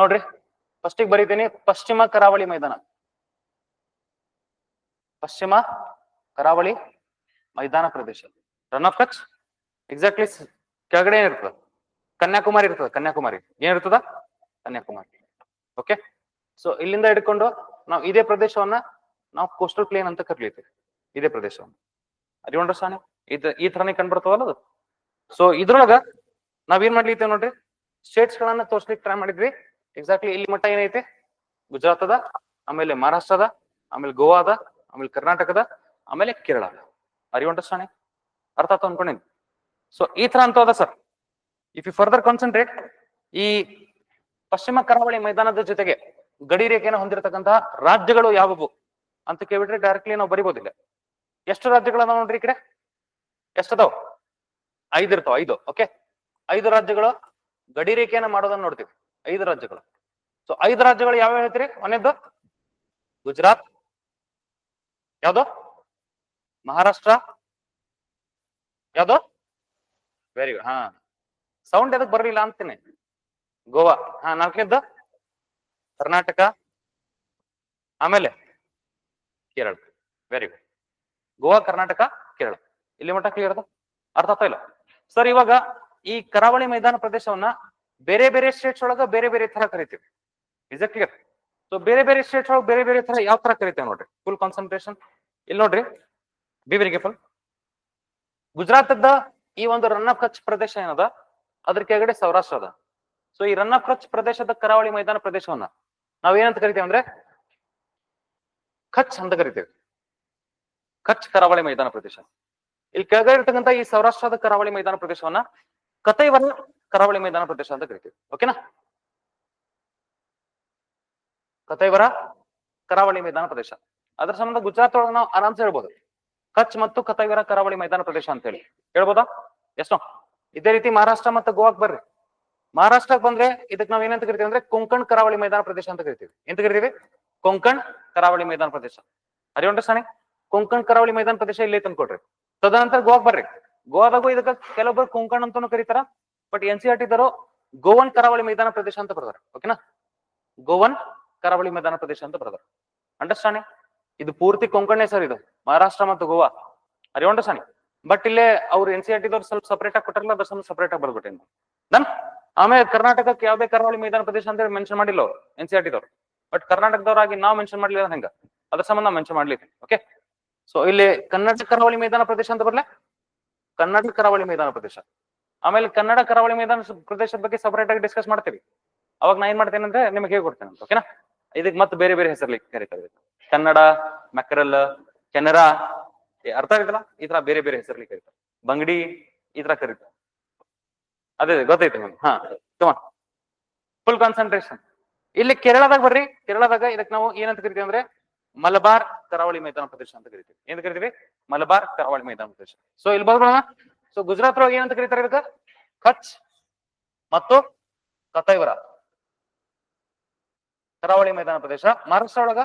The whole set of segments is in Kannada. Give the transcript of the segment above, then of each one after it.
ನೋಡ್ರಿ. ಫಸ್ಟಿಗೆ ಬರೀತೀನಿ ಪಶ್ಚಿಮ ಕರಾವಳಿ ಮೈದಾನ. ಪಶ್ಚಿಮ ಕರಾವಳಿ ಮೈದಾನ ಪ್ರದೇಶ. ರನ್ ಆಫ್ ಕಚ್ ಎಕ್ಸಾಕ್ಟ್ಲಿ ಕೆಳಗಡೆ ಏನಿರ್ತದ? ಕನ್ಯಾಕುಮಾರಿ ಇರ್ತದ, ಕನ್ಯಾಕುಮಾರಿ. ಏನಿರ್ತದ ಕನ್ಯಾಕುಮಾರಿ. ಓಕೆ ಸೊ ಇಲ್ಲಿಂದ ಹಿಡ್ಕೊಂಡು ನಾವು ಇದೇ ಪ್ರದೇಶವನ್ನ ನಾವು ಕೋಸ್ಟಲ್ ಪ್ಲೇನ್ ಅಂತ ಕರಿಲಿತೀವಿ ಇದೇ ಪ್ರದೇಶವನ್ನ. ಅರಿವಂಡ್ರ ಸಾನೆ? ಇದ, ಈ ತರನೇ ಕಂಡ್ಬರ್ತವಲ್ಲ ಅದು? ಸೊ ಇದ್ರೊಳಗ ನಾವೇನ್ ಮಾಡ್ಲಿತ್ತೇವೆ ನೋಡ್ರಿ? ಸ್ಟೇಟ್ಸ್ ಗಳನ್ನ ತೋರ್ಸ್ಲಿಕ್ಕೆ ಟ್ರೈ ಮಾಡಿದ್ವಿ. ಎಕ್ಸಾಕ್ಟ್ಲಿ ಇಲ್ಲಿ ಮಟ್ಟ ಏನೈತೆ? ಗುಜರಾತ್ ಅದ ಆಮೇಲೆ ಮಹಾರಾಷ್ಟ್ರದ, ಆಮೇಲೆ ಗೋವಾದ, ಆಮೇಲೆ ಕರ್ನಾಟಕದ, ಆಮೇಲೆ ಕೇರಳ ಅರಿ ಅಂಡರ್ಸ್ಟ್ಯಾಂಡ್ ಅರ್ಥ ಆಯ್ತು ಅನ್ಕೊಂಡಿನಿ ಸೊ ಈ ತರ ಅಂತ ಅದ sir if you further concentrate ಈ ಪಶ್ಚಿಮ ಕರಾವಳಿ ಮೈದಾನದ ಜೊತೆಗೆ ಗಡಿ ರೇಖೆಯನ್ನು ಹೊಂದಿರತಕ್ಕಂತಹ ರಾಜ್ಯಗಳು ಯಾವುವು ಅಂತ ಕೇಳಿಬಿಟ್ರೆ ಡೈರೆಕ್ಟ್ಲಿ ನಾವು ಬರಿಬೋದಿಲ್ಲ. ಎಷ್ಟು ರಾಜ್ಯಗಳದಾವ ನೋಡ್ರಿ ಈ ಕಡೆ? ಎಷ್ಟದಾವ್ ಐದು ಇರ್ತಾವ, ಐದು ಓಕೆ ಐದು ರಾಜ್ಯಗಳು ಗಡಿ ರೇಖೆಯನ್ನು ಮಾಡೋದನ್ನ ನೋಡ್ತೀವಿ. ಐದು ರಾಜ್ಯಗಳು. ಸೊ ಐದು ರಾಜ್ಯಗಳು ಯಾವ್ಯಾವ ಹೇಳ್ತೀರಿ? ಒಂದೇದ್ದು? ಗುಜರಾತ್. ಯಾವ್ದು? ಮಹಾರಾಷ್ಟ್ರ. ಯಾವ್ದು? ವೆರಿ ಗುಡ್ ಹಾ. ಸೌಂಡ್ ಎದಕ್ ಬರ್ಲಿಲ್ಲ ಅಂತೀನಿ. ಗೋವಾ. ಹಾ, ನಾಲ್ಕನೇದ್ದು? ಕರ್ನಾಟಕ. ಆಮೇಲೆ Kerala. Very good Goa, Karnataka, Kerala. ಇಲ್ಲಿ ಮಟ್ಟ ಕ್ಲಿಯರ್ ಅರ್ಥ ಆಗ್ತಾ ಇಲ್ಲ. ಸರ್, ಇವಾಗ ಈ ಕರಾವಳಿ ಮೈದಾನ ಪ್ರದೇಶವನ್ನ ಬೇರೆ ಬೇರೆ ಸ್ಟೇಟ್ಸ್ ಒಳಗ ಬೇರೆ ಬೇರೆ ತರ ಕರಿತೀವಿ. ಇಸ್ ಅ ಕ್ಲಿಯರ್ ಸೊ ಬೇರೆ ಬೇರೆ ಸ್ಟೇಟ್ಸ್ ಒಳಗೆ ಬೇರೆ ಬೇರೆ ತರ ಯಾವ ತರ ಕರಿತೇವೆ ನೋಡ್ರಿ? ಫುಲ್ ಕಾನ್ಸಂಟ್ರೇಷನ್ ಇಲ್ಲಿ ನೋಡ್ರಿ. ಬಿವರಿಗೆ ಫುಲ್ ಗುಜರಾತದ ಈ ಒಂದು ರನ್ ಆಫ್ ಕಚ್ ಪ್ರದೇಶ ಏನದ? ಅದ್ರ ಕೆಳಗಡೆ ಸೌರಾಷ್ಟ್ರ ಅದ. ಸೊ ಈ ರನ್ ಆಫ್ ಕಚ್ ಪ್ರದೇಶದ ಕರಾವಳಿ ಮೈದಾನ ಪ್ರದೇಶವನ್ನ ನಾವ್ ಏನಂತ ಕರಿತೇವೆ ಅಂದ್ರೆ ಕಚ್ ಅಂತ ಕರಿತೇವೆ. ಕಚ್ ಕರಾವಳಿ ಮೈದಾನ ಪ್ರದೇಶ. ಇಲ್ಲಿ ಕೆಳಗಡೆ ಇರ್ತಕ್ಕಂಥ ಈ ಸೌರಾಷ್ಟ್ರದ ಕರಾವಳಿ ಮೈದಾನ ಪ್ರದೇಶವನ್ನ ಕತೈವರ ಕರಾವಳಿ ಮೈದಾನ ಪ್ರದೇಶ ಅಂತ ಕರಿತೀವಿ. ಓಕೆನಾ ಕತೈವರ ಕರಾವಳಿ ಮೈದಾನ ಪ್ರದೇಶ. ಅದ್ರ ಸಂಬಂಧ ಗುಜರಾತ್ ಒಳಗೆ ನಾವು ಆರಾಮ್ಸೆ ಹೇಳ್ಬೋದು. ಕಚ್ ಮತ್ತು ಕತೈವರ ಕರಾವಳಿ ಮೈದಾನ ಪ್ರದೇಶ ಅಂತ ಹೇಳಿ ಹೇಳ್ಬೋದಾ ಎಷ್ಟೋ ಇದೇ ರೀತಿ ಮಹಾರಾಷ್ಟ್ರ ಮತ್ತು ಗೋವಾಕ್ ಬರ್ರಿ. ಮಹಾರಾಷ್ಟ್ರಕ್ಕೆ ಬಂದ್ರೆ ಇದಕ್ಕೆ ನಾವ್ ಏನಂತ ಕರಿತೀವಿ ಅಂದ್ರೆ ಕೊಂಕಣ್ ಕರಾವಳಿ ಮೈದಾನ ಪ್ರದೇಶ ಅಂತ ಕರಿತೀವಿ. ಎಂತ ಕರಿತೀವಿ? ಕೊಂಕಣ್ ಕರಾವಳಿ ಮೈದಾನ ಪ್ರದೇಶ. ಅರಿ ಸಾಣಿ ಕೊಂಕಣ್ ಕರಾವಳಿ ಮೈದಾನ ಪ್ರದೇಶ ಇಲ್ಲಿ ತಂದ್ಕೊಡ್ರಿ. ತದನಂತರ ಗೋವಾಕ್ ಬರ್ರಿ. ಗೋವಾದಾಗೂ ಇದಕ್ಕ ಕೆಲವೊಬ್ಬರು ಕೊಂಕಣ ಅಂತಾನು ಕರೀತಾರ but N C R T ದರು Goan ಕರಾವಳಿ ಮೈದಾನ ಪ್ರದೇಶ ಅಂತ ಬರ್ತಾರೆ ಓಕೆನಾ ಗೋವನ್ ಕರಾವಳಿ ಮೈದಾನ ಪ್ರದೇಶ ಅಂತ ಬರ್ತಾರೆ ಅಂಡರ್ಸ್ಟ್ಯಾಂಡಿಂಗ್ ಇದು ಪೂರ್ತಿ ಕೊಂಕಣೆ ಸರ್ ಇದು, ಮಹಾರಾಷ್ಟ್ರ ಮತ್ತು ಗೋವಾ. ಅರಿ ಅಂಡರ್ಸ್ಟ್ಯಾಂಡಿಂಗ್ ಬಟ್ ಇಲ್ಲೇ ಅವ್ರು ಎನ್ ಸಿ ಆರ್ ಟಿ ದವ್ರು ಸ್ವಲ್ಪ ಸಪರೇಟ್ ಆಗಿ ಕೊಟ್ಟಾರಲ್ಲ ಅದ್ರ ಸ್ವಲ್ಪ ಸಪರೇಟ್ ಆಗಿ ಬರ್ಬಿಟ್ಟೇನು ನನ್. ಆಮೇಲೆ ಕರ್ನಾಟಕಕ್ಕೆ ಯಾವ್ದೇ ಕರಾವಳಿ ಮೈದಾನ ಪ್ರದೇಶ ಅಂತ ಹೇಳಿ ಮೆನ್ಷನ್ ಮಾಡಿಲ್ಲ ಅವ್ರು ಎನ್ ಸಿ ಆರ್ ಟಿ ದವ್ರು. ಬಟ್ ಕರ್ನಾಟಕದವರಾಗಿ ನಾವು ಮೆನ್ಷನ್ ಮಾಡ್ಲಿಲ್ಲ ಹೆಂಗ? ಅದ್ರ ಸಂಬಂಧ ಮೆನ್ಷನ್ ಮಾಡ್ಲಿಕ್ಕೆ ಓಕೆ ಸೊ ಇಲ್ಲಿ ಕರ್ನಾಟಕ ಕರಾವಳಿ ಮೈದಾನ ಪ್ರದೇಶ ಅಂತ ಬರ್ಲೆ? ಕರ್ನಾಟಕ ಕರಾವಳಿ ಮೈದಾನ ಪ್ರದೇಶ. ಆಮೇಲೆ ಕನ್ನಡ ಕರಾವಳಿ ಮೈದಾನ ಪ್ರದೇಶದ ಬಗ್ಗೆ ಸಪರೇಟ್ ಆಗಿ ಡಿಸ್ಕಸ್ ಮಾಡ್ತೀವಿ. ಅವಾಗ ನಾ ಏನ್ ಮಾಡ್ತೇನೆ ಅಂದ್ರೆ ನಿಮಗೆ ಹೇಳ್ಕೊಡ್ತೇನೆ ಅಂತ ಓಕೆನಾ ಇದಕ್ಕೆ ಮತ್ತೆ ಬೇರೆ ಬೇರೆ ಹೆಸರಲ್ಲಿ ಕರೀತಾರೆ. ಕನ್ನಡ ಮೆಕರಲ್ ಕೆನರಾ ಅರ್ಥ ಆಗಿದಲ್ಲ ಈ ತರ ಬೇರೆ ಬೇರೆ ಹೆಸರಲ್ಲಿ ಕರೀತಾರೆ. ಬಂಗಡಿ ಈ ತರ ಕರೀತಾರೆ. ಅದೇ ಅದೇ, ಗೊತ್ತೈತೆ ನಿಮ್ಗೆ. ಹಾ ಕಮಾನ್ ಫುಲ್ ಕಾನ್ಸಂಟ್ರೇಷನ್ ಇಲ್ಲಿ ಕೇರಳದಾಗ ಬರ್ರಿ. ಕೇರಳದಾಗ ಇದಕ್ಕೆ ನಾವು ಏನಂತ ಕರಿತೀವಿ ಅಂದ್ರೆ ಮಲಬಾರ್ ಕರಾವಳಿ ಮೈದಾನ ಪ್ರದೇಶ ಅಂತ ಕರಿತೀವಿ. ಏನ್ ಕರಿತೀವಿ? ಮಲಬಾರ್ ಕರಾವಳಿ ಮೈದಾನ ಪ್ರದೇಶ. ಸೊ ಇಲ್ಲಿ ಬರ್ಬೋಣ ಸೊ ಗುಜರಾತ್ ಒಳಗೆ ಏನಂತ ಕರೀತಾರೆ ಇದಕ್ಕೆ? ಕಚ್ ಮತ್ತು ಕತೈವರ ಕರಾವಳಿ ಮೈದಾನ ಪ್ರದೇಶ. ಮಹಾರಾಷ್ಟ್ರ ಒಳಗ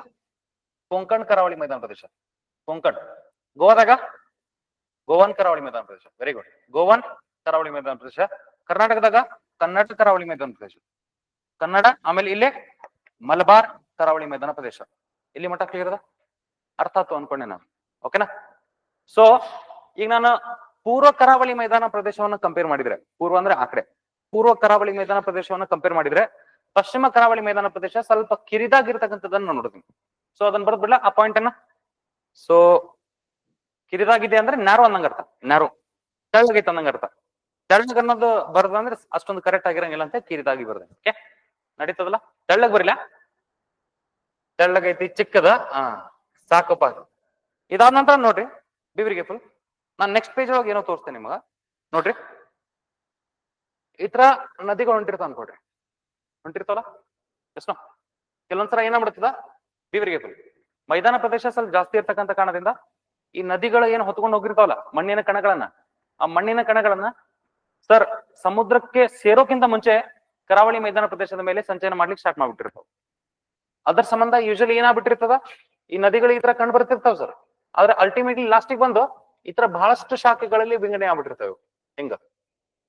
ಕೊಂಕಣ್ ಕರಾವಳಿ ಮೈದಾನ ಪ್ರದೇಶ. ಕೊಂಕಣ್. ಗೋವಾದಾಗ ಗೋವನ್ ಕರಾವಳಿ ಮೈದಾನ ಪ್ರದೇಶ. ವೆರಿ ಗುಡ್ ಗೋವನ್ ಕರಾವಳಿ ಮೈದಾನ ಪ್ರದೇಶ. ಕರ್ನಾಟಕದಾಗ ಕನ್ನಡ ಕರಾವಳಿ ಮೈದಾನ ಪ್ರದೇಶ. ಕನ್ನಡ, ಆಮೇಲೆ ಇಲ್ಲೇ ಮಲಬಾರ್ ಕರಾವಳಿ ಮೈದಾನ ಪ್ರದೇಶ. ಇಲ್ಲಿ ಮಟ್ಟ ಕ್ಲಿಯರ್ ಅದ? ಅರ್ಥ ಆಯ್ತು ಅನ್ಕೊಂಡೆ ನಾನು. ಓಕೆನಾ ಸೊ ಈಗ ನಾನು ಪೂರ್ವ ಕರಾವಳಿ ಮೈದಾನ ಪ್ರದೇಶವನ್ನ ಕಂಪೇರ್ ಮಾಡಿದ್ರೆ, ಪೂರ್ವ ಅಂದ್ರೆ ಆ ಕಡೆ. ಪೂರ್ವ ಕರಾವಳಿ ಮೈದಾನ ಪ್ರದೇಶವನ್ನ ಕಂಪೇರ್ ಮಾಡಿದ್ರೆ, ಪಶ್ಚಿಮ ಕರಾವಳಿ ಮೈದಾನ ಪ್ರದೇಶ ಸ್ವಲ್ಪ ಕಿರಿದಾಗಿರ್ತಕ್ಕಂಥದ್ದನ್ನ ನಾನು ನೋಡ್ತೀನಿ ಸೊ ಅದನ್ನ ಬರ್ದ್ಬಿಡ್ಲ? ಆ ಪಾಯಿಂಟ್ ಅನ್ನ? ಸೊ ಕಿರಿದಾಗಿದೆ ಅಂದ್ರೆ ನ್ಯಾರೋ ಅನ್ನಂಗ ಅರ್ಥ. ನ್ಯಾರೋ ತೆಳ್ಳಗೈತೆ ಅನ್ನಂಗ ಅರ್ಥ. ತೆಳ್ಳಗ್ ಅನ್ನೋದು ಬರ್ದಂದ್ರೆ ಅಷ್ಟೊಂದು ಕರೆಕ್ಟ್ ಆಗಿರಂಗಿಲ್ಲ ಅಂತ ಕಿರಿದಾಗಿ ಬರ್ದೆ. ಓಕೆ ನಡೀತದಲ್ಲ? ತೆಳ್ಳಗ್ ಬರಿಲ್ಲ ತೆಳ್ಳಗೈತಿ ಚಿಕ್ಕದ? ಹಾ. ಸಾಕಪ್ಪ ಇದಾದ ನಂತರ ನೋಡ್ರಿ ಬಿವರಿಗೆ ಫುಲ್ ನಾನು ನೆಕ್ಸ್ಟ್ ಪೇಜ್ ಒಳಗೆ ಏನೋ ತೋರಿಸ್ತೇನೆ ನಿಮಗ. ನೋಡ್ರಿ. ಈ ತರ ನದಿಗಳು ಹೊಂಟಿರ್ತಾವ ಅನ್ಕೊಡ್ರಿ ಹೊಂಟಿರ್ತಾವಲ್ಲ? ಎಷ್ಟೋ ಕೆಲವೊಂದ್ಸಲ ಏನಾಗ್ಬಿಡ್ತದ ಬಿವರಿಗೆ ಫುಲ್ ಮೈದಾನ ಪ್ರದೇಶ ಸ್ವಲ್ಪ ಜಾಸ್ತಿ ಇರ್ತಕ್ಕಂತ ಕಾರಣದಿಂದ ಈ ನದಿಗಳು ಏನು ಹೊತ್ಕೊಂಡು ಹೋಗಿರ್ತಾವಲ್ಲ ಮಣ್ಣಿನ ಕಣಗಳನ್ನ. ಆ ಮಣ್ಣಿನ ಕಣಗಳನ್ನ ಸರ್ ಸಮುದ್ರಕ್ಕೆ ಸೇರೋಕ್ಕಿಂತ ಮುಂಚೆ ಕರಾವಳಿ ಮೈದಾನ ಪ್ರದೇಶದ ಮೇಲೆ ಸಂಚಯನ ಮಾಡ್ಲಿಕ್ಕೆ ಸ್ಟಾರ್ಟ್ ಮಾಡ್ಬಿಟ್ಟಿರ್ತಾವ. ಅದರ ಸಂಬಂಧ ಯೂಶಲಿ ಏನಾಗ್ಬಿಟ್ಟಿರ್ತದ? ಈ ನದಿಗಳು ಈ ತರ ಕಂಡು ಬರ್ತಿರ್ತಾವ ಸರ್ ಆದ್ರೆ ಅಲ್ಟಿಮೇಟ್ಲಿ ಲಾಸ್ಟಿಗೆ ಬಂದು ಈ ತರ ಬಹಳಷ್ಟು ಶಾಖೆಗಳಲ್ಲಿ ವಿಂಗಡಣೆ ಆಗ್ಬಿಟ್ಟಿರ್ತವೆ ಹೆಂಗ?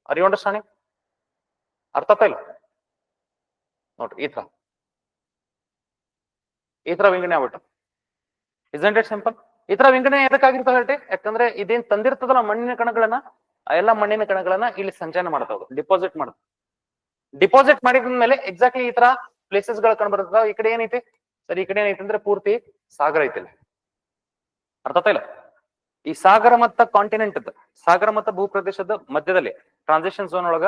ಅರಿ ಅಂಡರ್ಸ್ಟ್ಯಾಂಡಿಂಗ್ ಅರ್ಥ ಇಲ್ಲ? ನೋಡ್ರಿ, ಈ ತರ. ಈ ತರ ವಿಂಗಡಣೆ ಆಗ್ಬಿಟ್ಟು. ಇಸಂಟ್ ಇಟ್ ಸಿಂಪಲ್ ಈ ತರ ವಿಂಗಡಣೆ ಎದಕ್ಕಾಗಿರ್ತದೆ ಹೇಳಿ ಯಾಕಂದ್ರೆ ಇದೇನ್ ತಂದಿರ್ತದಲ್ಲ ಮಣ್ಣಿನ ಕಣಗಳನ್ನ, ಆ ಎಲ್ಲ ಮಣ್ಣಿನ ಕಣಗಳನ್ನ ಇಲ್ಲಿ ಸಂಚಯನ ಮಾಡ್ತಾವ ಡಿಪಾಸಿಟ್ ಮಾಡ್ತಾವ ಡಿಪಾಸಿಟ್ ಮಾಡಿದ ಮೇಲೆ ಎಕ್ಸಾಕ್ಟ್ಲಿ ಈ ತರ ಪ್ಲೇಸಸ್ಗಳು ಕಂಡು ಬರ್ತದ ಈ ಕಡೆ ಏನೈತಿ? ಸರಿ, ಈ ಕಡೆ ಏನೈತಿ ಅಂದ್ರೆ ಪೂರ್ತಿ ಸಾಗರ ಐತಿ ಇಲ್ಲಿ. ಅರ್ಥ ಇಲ್ಲ? ಈ ಸಾಗರ ಮತ್ತ ಕಾಂಟಿನೆಂಟ್ ಸಾಗರ ಮತ್ತ ಭೂಪ್ರದೇಶದ ಮಧ್ಯದಲ್ಲಿ ಟ್ರಾನ್ಸಾಕ್ಷನ್ ಝೋನ್ ಒಳಗ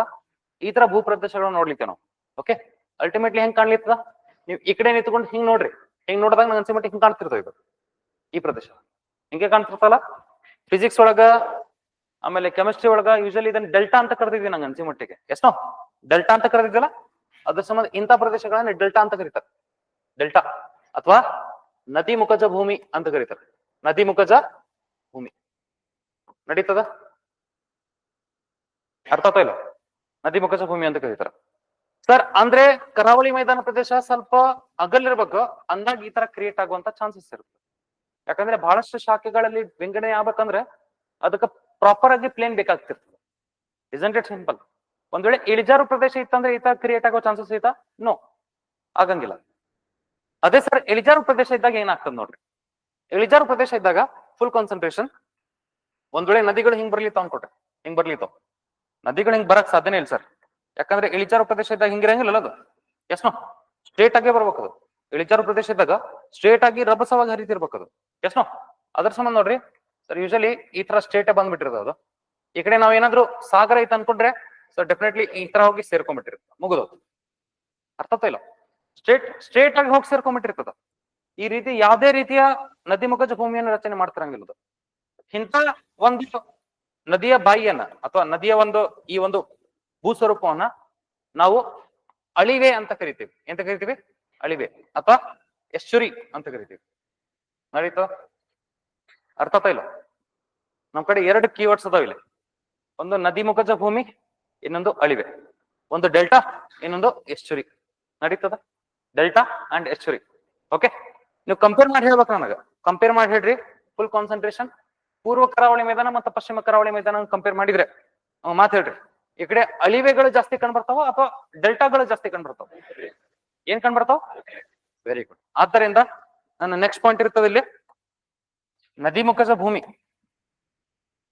ಈ ತರ ಭೂಪ್ರದೇಶಗಳನ್ನ ನೋಡ್ಲಿಕ್ಕೆ ನಾವು. ಓಕೆ ಅಲ್ಟಿಮೇಟ್ಲಿ ಹೆಂಗ್ ಕಾಣ್ಲಿತ್ತದ? ನೀವು ಈ ಕಡೆ ನಿಂತ್ಕೊಂಡು ಹಿಂಗ್ ನೋಡ್ರಿ. ಹಿಂಗ್ ನೋಡಿದಾಗ ನಂಗೆ ಅನ್ಸಿಮಟ್ಟಿ ಹಿಂಗ್ ಕಾಣ್ತಿರ್ತದೆ ಇದು, ಈ ಪ್ರದೇಶ. ಹಿಂಗೆ ಕಾಣ್ತಿರ್ತಲ್ಲ ಫಿಸಿಕ್ಸ್ ಒಳಗ, ಆಮೇಲೆ ಕೆಮಿಸ್ಟ್ರಿ ಒಳಗ ಯೂಶಲಿ ಇದನ್ನ ಡೆಲ್ಟಾ ಅಂತ ಕರೆದಿದ್ವಿ ನಂಗೆ ಅನ್ಸಿ ಮಟ್ಟಿಗೆ. ಎಷ್ಟೋ ಡೆಲ್ಟಾ ಅಂತ ಕರೆದಿದ್ದಲ್ಲ? ಅದ್ರ ಸಂಬಂಧ ಇಂಥ ಪ್ರದೇಶಗಳನ್ನ ಡೆಲ್ಟಾ ಅಂತ ಕರೀತಾರೆ. ಡೆಲ್ಟಾ ಅಥವಾ ನದಿ ಮುಖಜ ಭೂಮಿ ಅಂತ ಕರೀತಾರೆ. ನದಿ ಮುಖಜ ಭೂಮಿ. ನಡೀತದ? ಅರ್ಥ ಆಯ್ತಾ ಇಲ್ಲ? ನದಿ ಮುಖಜ ಭೂಮಿ ಅಂತ ಕರೀತಾರೆ. ಸರ್, ಅಂದ್ರೆ ಕರಾವಳಿ ಮೈದಾನ ಪ್ರದೇಶ ಸ್ವಲ್ಪ ಅಗಲಿರ್ಬೇಕು, ಅಂದಾಗ ಈ ತರ ಕ್ರಿಯೇಟ್ ಆಗುವಂತ ಚಾನ್ಸಸ್ ಇರುತ್ತೆ. ಯಾಕಂದ್ರೆ ಬಹಳಷ್ಟು ಶಾಖೆಗಳಲ್ಲಿ ವಿಂಗಡಣೆ ಆಗ್ಬೇಕಂದ್ರೆ ಅದಕ್ಕೆ ಪ್ರಾಪರ್ ಆಗಿ ಪ್ಲೇನ್ ಬೇಕಾಗ್ತಿರ್ತದೆ. ಇಸಂಟ್ ಇಟ್ ಸಿಂಪಲ್ ಒಂದ್ ವೇಳೆ ಇಳಿಜಾರು ಪ್ರದೇಶ ಇತ್ತಂದ್ರೆ ಈತ ಕ್ರಿಯೇಟ್ ಆಗೋ ಚಾನ್ಸಸ್ ಐತ ನೋ ಆಗಂಗಿಲ್ಲ. ಅದೇ ಸರ್, ಇಳಿಜಾರು ಪ್ರದೇಶ ಇದ್ದಾಗ ಏನಾಗ್ತದೆ ನೋಡ್ರಿ? ಇಳಿಜಾರು ಪ್ರದೇಶ ಇದ್ದಾಗ ಫುಲ್ ಕಾನ್ಸಂಟ್ರೇಷನ್ ಒಂದ್ ವೇಳೆ ನದಿಗಳು ಹಿಂಗ್ ಬರ್ಲಿತ್ತು ಅನ್ಕೊಟ್ರೆ ಹಿಂಗ್ ಬರ್ಲಿತ್ತು? ನದಿಗಳು ಹಿಂಗ್ ಬರಕ್ ಸಾಧ್ಯನೇ ಇಲ್ಲ ಸರ್. ಯಾಕಂದ್ರೆ ಇಳಿಜಾರು ಪ್ರದೇಶ ಇದ್ದಾಗ ಹಿಂಗಿರಂಗಿಲ್ಲ ಅದು? ಎಸ್ ನೋ ಸ್ಟ್ರೇಟ್ ಆಗೇ ಬರ್ಬೇಕು ಅದು. ಇಳಿಜಾರು ಪ್ರದೇಶ ಇದ್ದಾಗ ಸ್ಟ್ರೇಟ್ ಆಗಿ ರಭಸವಾಗಿ ಹರಿತಿರ್ಬೇಕದು ಅದು. ಎಸ್ ನೋ ಅದ್ರ ಸಂಬಂಧ ನೋಡ್ರಿ. ಸರ್ ಯೂಶಲಿ ಈ ತರ ಸ್ಟ್ರೇಟ್ ಬಂದ್ಬಿಟ್ಟಿರೋದು ಅದು. ಈ ಕಡೆ ನಾವ್ ಏನಾದ್ರು ಸಾಗರ ಐತೆ ಅನ್ಕೊಂಡ್ರೆ ಸೊ ಡೆಫಿನೆಟ್ಲಿ ಈ ತರ ಹೋಗಿ ಸೇರ್ಕೊಂಡ್ಬಿಟ್ಟಿರ್ತದೆ ಮುಗಿದೋದು ಅರ್ಥ ಇಲ್ಲ? ಸ್ಟ್ರೇಟ್ ಸ್ಟ್ರೇಟ್ ಆಗಿ ಹೋಗಿ ಸೇರ್ಕೊಂಡ್ಬಿಟ್ಟಿರ್ತದ. ಈ ರೀತಿ ಯಾವುದೇ ರೀತಿಯ ನದಿ ಮುಖಜ ಭೂಮಿಯನ್ನು ರಚನೆ ಮಾಡ್ತಿರಂಗಿಲ್ಲದು. ಇಂತ ಒಂದು ನದಿಯ ಬಾಯಿಯನ್ನ ಅಥವಾ ನದಿಯ ಒಂದು ಈ ಒಂದು ಭೂಸ್ವರೂಪವನ್ನ ನಾವು ಅಳಿವೆ ಅಂತ ಕರಿತೀವಿ. ಎಂತ ಕರಿತೀವಿ? ಅಳಿವೆ ಅಥವಾ ಎಶ್ಚುರಿ ಅಂತ ಕರಿತೀವಿ. ನಡೀತ? ಅರ್ಥ ಇಲ್ಲ? ನಮ್ ಕಡೆ ಎರಡು ಕೀವರ್ಡ್ಸ್ ಅದಾವ ಇಲ್ಲಿ. ಒಂದು ನದಿ ಮುಖಜ ಭೂಮಿ ಇನ್ನೊಂದು ಅಳಿವೆ. ಒಂದು ಡೆಲ್ಟಾ, ಇನ್ನೊಂದು ಎಚ್ಚುರಿ. ನಡೀತದ? Delta and estuary. ಓಕೆ ನೀವು ಕಂಪೇರ್ ಮಾಡಿ ಹೇಳ್ಬೇಕು ನನಗ. ಕಂಪೇರ್ ಮಾಡಿ ಹೇಳ್ರಿ. ಫುಲ್ ಕಾನ್ಸಂಟ್ರೇಷನ್ ಪೂರ್ವ ಕರಾವಳಿ ಮೈದಾನ ಮತ್ತು ಪಶ್ಚಿಮ ಕರಾವಳಿ ಮೈದಾನ ಕಂಪೇರ್ ಮಾಡಿದ್ರೆ ಮಾತು ಹೇಳ್ರಿ. ಈ ಕಡೆ ಅಳಿವೆಗಳು ಜಾಸ್ತಿ ಕಂಡ್ಬರ್ತಾವ ಅಥವಾ ಡೆಲ್ಟಾಗಳು ಜಾಸ್ತಿ ಕಂಡ್ಬರ್ತಾವ? ಏನ್ ಕಂಡ್ಬರ್ತಾವ? ವೆರಿ ಗುಡ್ ಆದ್ದರಿಂದ ನನ್ನ ನೆಕ್ಸ್ಟ್ ಪಾಯಿಂಟ್ ಇರ್ತದೆ ಇಲ್ಲಿ. ನದಿ ಮುಖಜ ಭೂಮಿ.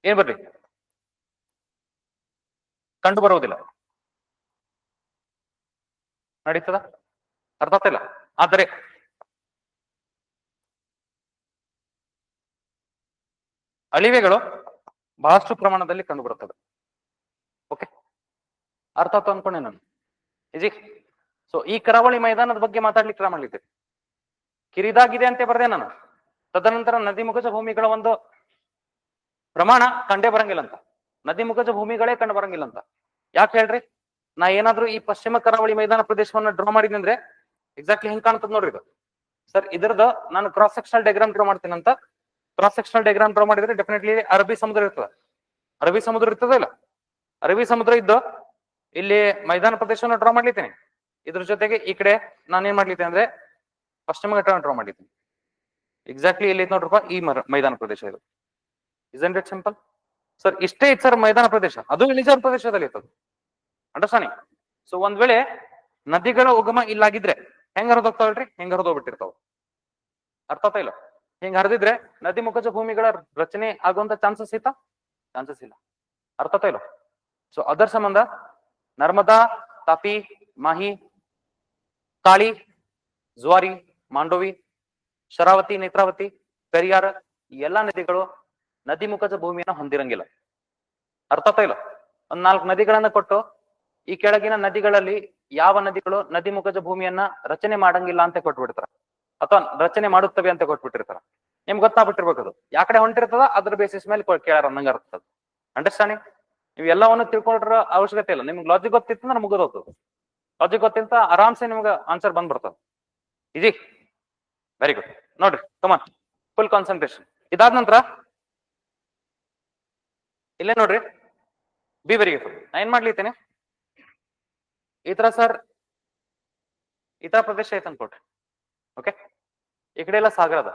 ಏನ್ ಬರ್ರಿ ಕಂಡು ಬರುವುದಿಲ್ಲ ನಡೀತದ? ಅರ್ಥ ಆಗ್ತಿಲ್ಲ ಆದರೆ ಅಳಿವೆಗಳು ಬಹಳಷ್ಟು ಪ್ರಮಾಣದಲ್ಲಿ ಕಂಡು ಬರುತ್ತದೆ ಓಕೆ ಅರ್ಥ ಆಯ್ತು ಅನ್ಕೊಂಡೆ ನಾನು. ಇಜಿ ಸೊ ಈ ಕರಾವಳಿ ಮೈದಾನದ ಬಗ್ಗೆ ಮಾತಾಡ್ಲಿಕ್ಕೆ ಟ್ರೈ ಮಾಡ್ಲಿದ್ದೆ. ಕಿರಿದಾಗಿದೆ ಅಂತ ಬರ್ದೆ ನಾನು. ತದನಂತರ ನದಿ ಮುಖಜ ಭೂಮಿಗಳ ಒಂದು ಪ್ರಮಾಣ ಕಂಡೇ ಬರಂಗಿಲ್ಲ ಅಂತ. ನದಿ ಮುಖಜ ಭೂಮಿಗಳೇ ಕಂಡು ಬರಂಗಿಲ್ಲ ಅಂತ. ಯಾಕೆ ಹೇಳ್ರಿ? ನಾ ಏನಾದ್ರೂ ಈ ಪಶ್ಚಿಮ ಕರಾವಳಿ ಮೈದಾನ ಪ್ರದೇಶವನ್ನ ಡ್ರಾ ಮಾಡಿದ್ನಿ ಅಂದ್ರೆ ಎಕ್ಸಾಕ್ಟ್ಲಿ ಹೆಂಗ್ ಕಾಣ್ತದ ನೋಡ್ರಿ ಇದು. ಸರ್ ಇದ್ರದ ನಾನು ಕ್ರಾಸ್ ಸೆಕ್ಷನಲ್ ಡೈಗ್ರಾಮ್ ಡ್ರಾ ಮಾಡ್ತೀನಿ ಅಂತ. ಕ್ರಾಸ್ ಸೆಕ್ಷನಲ್ ಡೈಗ್ರಾಮ್ ಡ್ರಾ ಮಾಡಿದ್ರೆ ಡೆಫಿನೆಟ್ಲಿ ಅರಬ್ಬಿ ಸಮುದ್ರ ಇರ್ತದೆ. ಅರಬ್ಬಿ ಸಮುದ್ರ ಇರ್ತದ ಇಲ್ಲ? ಅರಬ್ಬಿ ಸಮುದ್ರ ಇದ್ದು ಇಲ್ಲಿ ಮೈದಾನ ಪ್ರದೇಶವನ್ನು ಡ್ರಾ ಮಾಡ್ಲಿದ್ದೀನಿ ಇದ್ರ ಜೊತೆಗೆ ಈ ಕಡೆ ನಾನು ಏನ್ ಮಾಡ್ಲಿತ್ತೆ ಅಂದ್ರೆ ಪಶ್ಚಿಮ ಘಟ್ಟ ಡ್ರಾ ಮಾಡಿದ್ದೀನಿ ಎಕ್ಸಾಕ್ಟ್ಲಿ ಇಲ್ಲಿ ನೋಡ್ರಪ್ಪ? ಈ ಮೈದಾನ ಪ್ರದೇಶ ಇದು. ಇಸ್ ಇಟ್ ಸಿಂಪಲ್ ಸರ್ ಇಷ್ಟೇ ಇತ್ತು ಸರ್ ಮೈದಾನ ಪ್ರದೇಶ. ಅದು ಇಳಿಜಾರು ಪ್ರದೇಶದಲ್ಲಿ ಇತ್ತು ಅಂಡರ್ಸ್ಟ್ಯಾಂಡಿಂಗ್ ಸೊ ಒಂದ್ ವೇಳೆ ನದಿಗಳ ಉಗಮ ಇಲ್ಲಾಗಿದ್ರೆ ಹೆಂಗ್ ಹರಿದೋಗ್ತಾವಲ್ರಿ ಹೆಂಗ್ ಹರಿದೋಗ್ಬಿಟ್ಟಿರ್ತಾವ ಅರ್ಥ ಹೋಗ್ಬಿಟ್ಟಿರ್ತಾವ ಇಲ್ಲ? ಹಿಂಗ್ ಹರಿದಿದ್ರೆ ನದಿ ಮುಖಜ ಭೂಮಿಗಳ ರಚನೆ ಆಗುವಂತ ಚಾನ್ಸಸ್ ಇತ್ತ? ಚಾನ್ಸಸ್ ಇಲ್ಲ. ಅರ್ಥ ಇಲ್ಲ? ಸೊ ಅದರ ಸಂಬಂಧ ನರ್ಮದಾ, ತಾಪಿ, ಮಾಹಿ, ಕಾಳಿ, ಜುವಾರಿ, ಮಾಂಡೋವಿ, ಶರಾವತಿ, ನೇತ್ರಾವತಿ ಪೆರಿಯಾರ್ ಎಲ್ಲಾ ನದಿಗಳು ನದಿ ಮುಖಜ ಭೂಮಿಯನ್ನ ಹೊಂದಿರಂಗಿಲ್ಲ. ಅರ್ಥ ಇಲ್ಲ. ಒಂದ್ ನಾಲ್ಕು ನದಿಗಳನ್ನ ಕೊಟ್ಟು ಈ ಕೆಳಗಿನ ನದಿಗಳಲ್ಲಿ ಯಾವ ನದಿಗಳು ನದಿ ಮುಖಜ ಭೂಮಿಯನ್ನ ರಚನೆ ಮಾಡಂಗಿಲ್ಲ ಅಂತ ಕೊಟ್ಬಿಡ್ತಾರ. ಅಥವಾ ರಚನೆ ಮಾಡುತ್ತವೆ ಅಂತ ಕೊಟ್ಬಿಟ್ಟಿರ್ತಾರ. ನಿಮ್ಗೆ ಅದು ಯಾಕಡೆ ಹೊಂಟಿರ್ತದ ಅದ್ರ ಬೇಸಿಸ್ ಮೇಲೆ ಕೇಳಾರ ಅನ್ನಂಗ ಅರ್ಥದ ಅಂಡರ್ಸ್ಟ್ಯಾಂಡಿಂಗ್ ನೀವು? ಎಲ್ಲವನ್ನು ತಿಳ್ಕೊಂಡ್ರ ಅವಶ್ಯಕತೆ ಇಲ್ಲ. ನಿಮ್ಗೆ ಲಾಜಿಕ್ ಗೊತ್ತಿತ್ತು ಅಂದ್ರೆ ಮುಗಿದೋಗ್ತದೆ ಲಾಜಿಕ್ ಗೊತ್ತಿಂತ ಆರಾಮ್ಸೆ ನಿಮ್ಗೆ ಆನ್ಸರ್ ಬಂದ್ಬಿಡ್ತದೆ ಈಜಿ ವೆರಿ ಗುಡ್ ನೋಡ್ರಿ ಕಮಾನ್ ಫುಲ್ ಕಾನ್ಸಂಟ್ರೇಷನ್ ಇದಾದ ನಂತರ ಇಲ್ಲೇ ನೋಡ್ರಿ. ಬಿ ಕೇರ್ಫುಲ್ ನಾ ಏನ್ ಮಾಡ್ಲಿತ್ತೇನೆ ಈ ತರ ಸರ್ ಈ ತರ ಪ್ರದೇಶ ಐತೆ ಅನ್ಕೊಟ್ರಿ ಓಕೆ ಈ ಕಡೆ ಎಲ್ಲ ಸಾಗರ ಅದ.